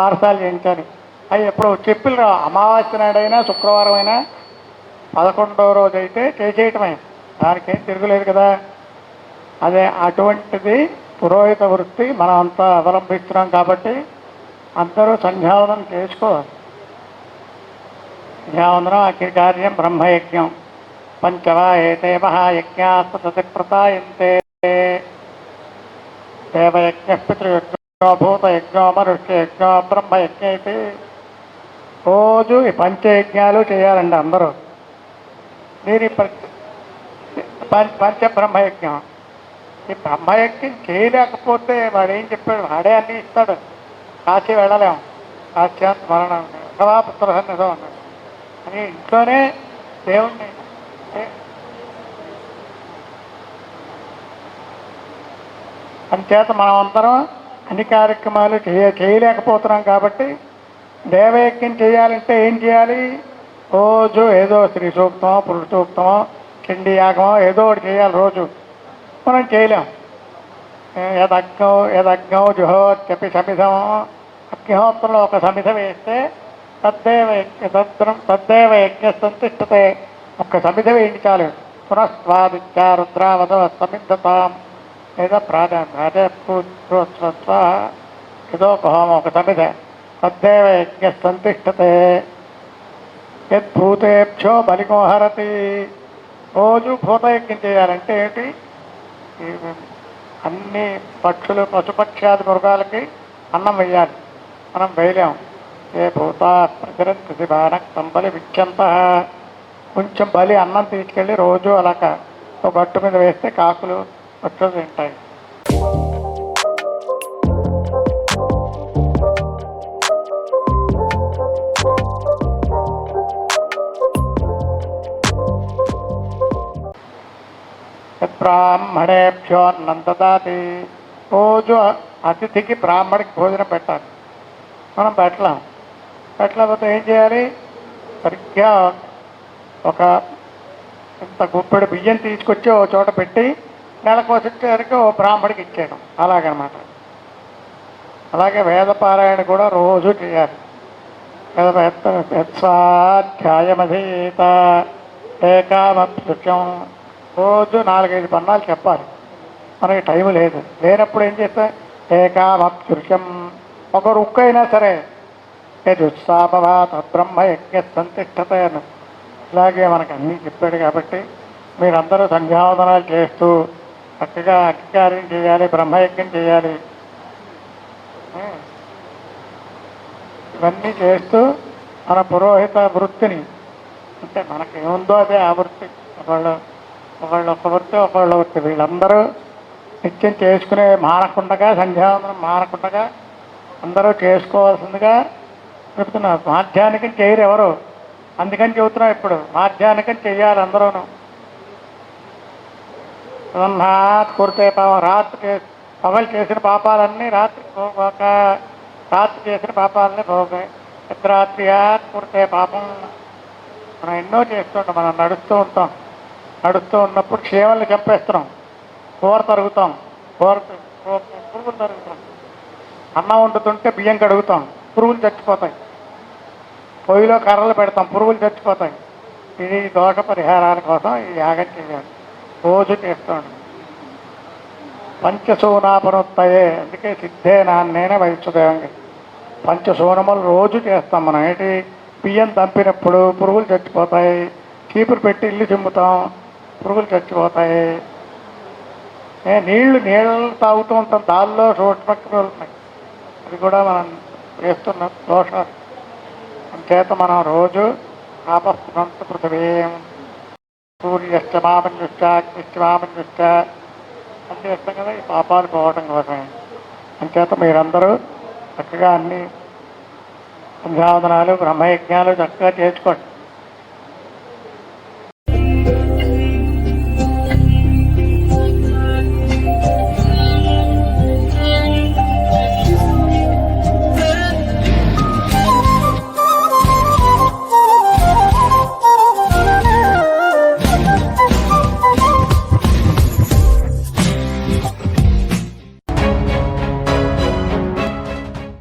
బారసాలు చేయించాలి అవి ఎప్పుడు చెప్పులు అమావాస్య నాడైనా శుక్రవారం అయినా పదకొండవ రోజు అయితే చేసేయటమే. దానికేం తిరుగులేదు కదా. అదే అటువంటిది పురోహిత వృత్తి మనం అంతా అవలంబిస్తున్నాం కాబట్టి అందరూ సంధ్యావనం చేసుకోవాలి. సంధ్యావందనం అఖిల కార్యం బ్రహ్మయజ్ఞం. పంచవా ఏతే మహాయజ్ఞాస్పతి ప్రతాయంతే దేవయజ్ఞ పితృయజ్ఞో భూతయజ్ఞో బ్రహ్మ యజ్ఞ అయితే రోజు ఈ పంచయజ్ఞాలు చేయాలండి అందరూ. దీని పంచ బ్రహ్మయజ్ఞం ఈ బ్రహ్మయజ్ఞం చేయలేకపోతే వాడు ఏం చెప్పాడు? వాడే అన్ని ఇస్తాడు. కాశీ వెళ్ళలేం. కాశ్యాంత మరణం. అథవా పుత్ర అన్నాడు. అని ఇంట్లోనే దేవుణ్ణి ఏ- అంచేత మనం అందరం అన్ని కార్యక్రమాలు చేయ చేయలేకపోతున్నాం కాబట్టి దేవయజ్ఞం చేయాలంటే ఏం చేయాలి? రోజు ఏదో స్త్రీ సూక్తమో పురుష సూక్తమో కిండి యాగమో ఏదో ఒకటి చేయాలి రోజు. మనం చేయలేం. యదగ్ఞం యదగ్ఞం యదగ్నో జుహోత్యపి సమిధం అగ్నిహోత్రంలో ఒక సమిధ వేస్తే తద్దేవ యజ్ఞ తద్రం తద్దేవ యజ్ఞ సంతిష్టతే ఒక్క సమిధ వేయించాలి పునఃస్వాదిత్య రుద్రావధ సమిద్ధతాం ఏదో ప్రాణ ప్రాజస్వ ఏదో ఒక హోమం ఒక సమిధ తద్దేవ యజ్ఞ సంతిష్టతే యద్భూతేభ్యో బలికోహరతి రోజు భూతయజ్ఞం చేయాలంటే ఏంటి? అన్ని పక్షులు పశుపక్ష్యాది మృగాలకి అన్నం వేయాలి మనం వేయలేం ఏ భూత ప్రతిరంతి బాణక్ బలి విచ్చంత. కొంచెం బలి అన్నం తీసుకెళ్ళి రోజు అలాగ ఒక గట్టు మీద వేస్తే కాకులు పక్షులు ఉంటాయి బ్రాహ్మణేభ్యో రోజు అతిథికి బ్రాహ్మడికి భోజనం పెట్టాలి. మనం పెట్టలేం. పెట్టలేకపోతే ఏం చేయాలి? సరిగ్గా ఒక ఇంత గుప్పెడు బియ్యం తీసుకొచ్చి ఓ చోట పెట్టి నెలకు వచ్చేసరికి ఓ బ్రాహ్మడికి ఇచ్చేయడం అలాగనమాట. అలాగే వేదపారాయణ కూడా రోజు చేయాలి. స్వాధ్యాయమధీత ఏకామృత్యం రోజు నాలుగైదు పన్నాలు చెప్పాలి. మనకి టైం లేదు. లేనప్పుడు ఏం చేస్తా? ఏకామృత్యం ఒక రుక్కైనా అయినా సరే. యదుత్సాభవా బ్రహ్మ యజ్ఞ సంతిష్టత అని. ఇలాగే మనకు అన్నీ చెప్పాడు కాబట్టి మీరందరూ సంధ్యావదనాలు చేస్తూ చక్కగా అధికార్యం చేయాలి బ్రహ్మయజ్ఞం చేయాలి. ఇవన్నీ చేస్తూ మన పురోహిత వృత్తిని అంటే మనకి ఏముందో అదే ఆ వృత్తి. ఒకళ్ళు ఒకళ్ళు ఒక వృత్తి ఒకళ్ళు వృత్తి. వీళ్ళందరూ నిత్యం చేసుకునే మానకుండగా సంధ్యావందనం మానకుండగా అందరూ చేసుకోవాల్సిందిగా చెప్తున్నారు. మాధ్యానికం చేయరు ఎవరు? అందుకని చెబుతున్నాం ఇప్పుడు. మాధ్యానికం చెయ్యాలి అందరూను. నాత్ కురితే పాపం రాత్రి చే- పగలు చేసిన పాపాలన్నీ రాత్రి పోగాక రాత్రి చేసిన పాపాలన్నీ పోగాయి రాత్రియాత్ కురితే పాపం. మనం ఎన్నో చేస్తుంటాం మనం నడుస్తూ ఉంటాం. నడుస్తూ ఉన్నప్పుడు క్షేమల్ని చంపేస్తున్నాం. కూర తరుగుతాం. కూర పురుగులు తరుగుతాం. అన్నం వండుతుంటే బియ్యం కడుగుతాం. పురుగులు చచ్చిపోతాయి. పొయ్యిలో కర్రలు పెడతాం. పురుగులు చచ్చిపోతాయి. ఇది దోష పరిహారాల కోసం ఈ యాగం చేయాలి. రోజు చేస్తాడు. పంచసూనాపనొత్తాయే అందుకే సిద్ధే నాన్నేనే వైశ్వదేవంగా పంచసూనములు రోజు చేస్తాం మనం. ఏంటి? బియ్యం దంపినప్పుడు పురుగులు చచ్చిపోతాయి చీపురు పెట్టి ఇల్లు చిమ్ముతాం పురుగులు చచ్చిపోతాయి. నీళ్ళు నీళ్ళు తాగుతూ ఉంటాం. దానిలో సూక్ష్మక్రిములు ఉన్నాయి అది కూడా మనం చేస్తున్న దోషాలు. అంచేత మనం రోజు ఆపస్తున్నంత పృథివీ. సూర్యశ్చ మామన్యుశ్చ అగ్నిశ్చ మామన్యుశ్చ అని చేస్తాం కదా ఈ పాపాలు పోవటం కోసమే అంచేత మీరందరూ చక్కగా అన్ని సంధ్యావందనాలు బ్రహ్మయజ్ఞాలు చక్కగా చేసుకోండి